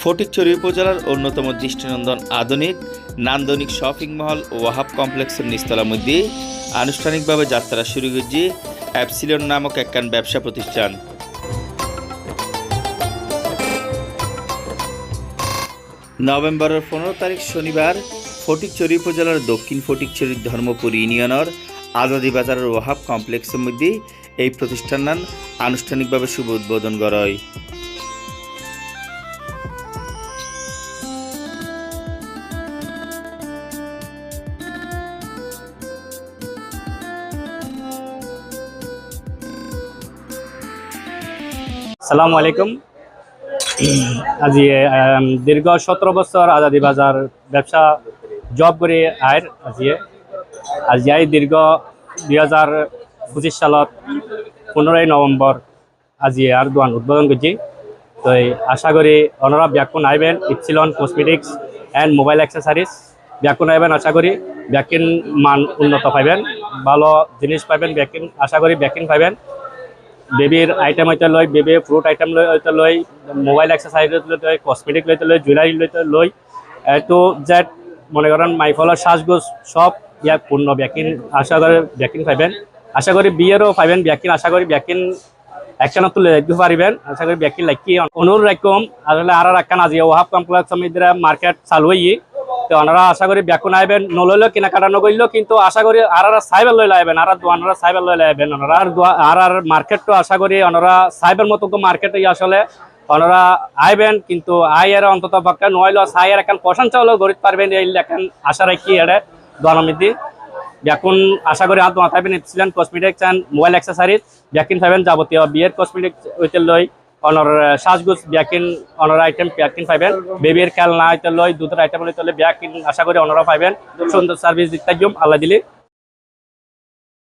ফটিকছড়ি উপজেলার অন্যতম দৃষ্টিনন্দন আধুনিক নান্দনিক শপিং মহল ওয়াহাব কমপ্লেক্সের নিস্তলার মধ্যে আনুষ্ঠানিকভাবে যাত্রা শুরু করছে অ্যাপসিলন নামক একখান ব্যবসা প্রতিষ্ঠান। নভেম্বরের পনেরো তারিখ শনিবার ফটিকছড়ি উপজেলার দক্ষিণ ফটিকছড়ি ধর্মপুর ইউনিয়নের আজাদি বাজারের ওয়াহাব কমপ্লেক্সের মধ্যে এই প্রতিষ্ঠান আনুষ্ঠানিকভাবে শুভ উদ্বোধন করা সালামু আলাইকুম। আজি দীর্ঘ সতেরো বছর আজাদি বাজার ব্যবসা জব করে আয়ের আজিয়ে আজি আই দীর্ঘ দুই হাজার পঁচিশ সালত পনেরোই নভেম্বর আজি আর দোকান উদ্বোধন করছি। তো আশা করি অনরা ব্যাকুন আইবেন Epsilon, cosmetics and mobile accessories ব্যাকুন আইবেন আশা করি ব্যাকিন মান উন্নত পাইবেন, ভালো জিনিস পাইবেন ব্যাকিন আশা করি ব্যাকিন পাইবেন। বেবির আইটেম হইতে লই, বেবি ফ্রুট আইটেম লই হইতে লই মোবাইল এক্সারসাইজ লইতে লই কসমেটিক লইতে লই জুয়েলারি লইতে লই টু জেড মনে করেন মাইফলের সাজগোজ সব ইয়াক পূর্ণ ব্যাকিন আশা করে ব্যাকিন পাইবেন। আশা করি বিয়েরও পাইবেন ব্যাকিন আশা করি ব্যাকিন একখানত তুলে দিতে পারিবেন। আশা করি ব্যাকিন লাইকি অনুরোধ রাখুম, আসলে আর একখান আজি ওহাব কমপ্লেক্স সমিতিরা মার্কেট চালু হই তো ওনারা আশা করি ব্যাকুন আইবেন নলইলেও কেনাকাটা নগরিলেও কিন্তু আশা করি আর আর সাইবেল লই লাইবেন আর দোয়ানরা সাইবেল লই লাইবেন ওনারা আর আর আর মার্কেট তো আশা করি ওনারা সাইবের মতো মার্কেট আসলে ওনারা আইবেন, কিন্তু আয়ের অন্তত পক্ষে নইলেও সাইয়ের এখন প্রশংসা হলেও গরিব পারবেন, এই এখন আশা রাখি এড়ে দোয়ানমিতি। ব্যাকুন আশা করি আর দোয়া থাকবেন অ্যান্ড মোবাইল অ্যাক্সেসারিজ ব্যাকিন পাইবেন যাবতীয় বিয়ের কসমেটিক্স হইতে লই। অনর সাজগুজ, ব্যাকিন অনর আইটেম ব্যাকিন পাইবেন। বেবির খেলনা হইতে লই, দুধের আইটেম হইতে ব্যাকিন, আশা করি অনরা পাইবেন। সুন্দর সার্ভিস দিতে আল্লাহ দিলি।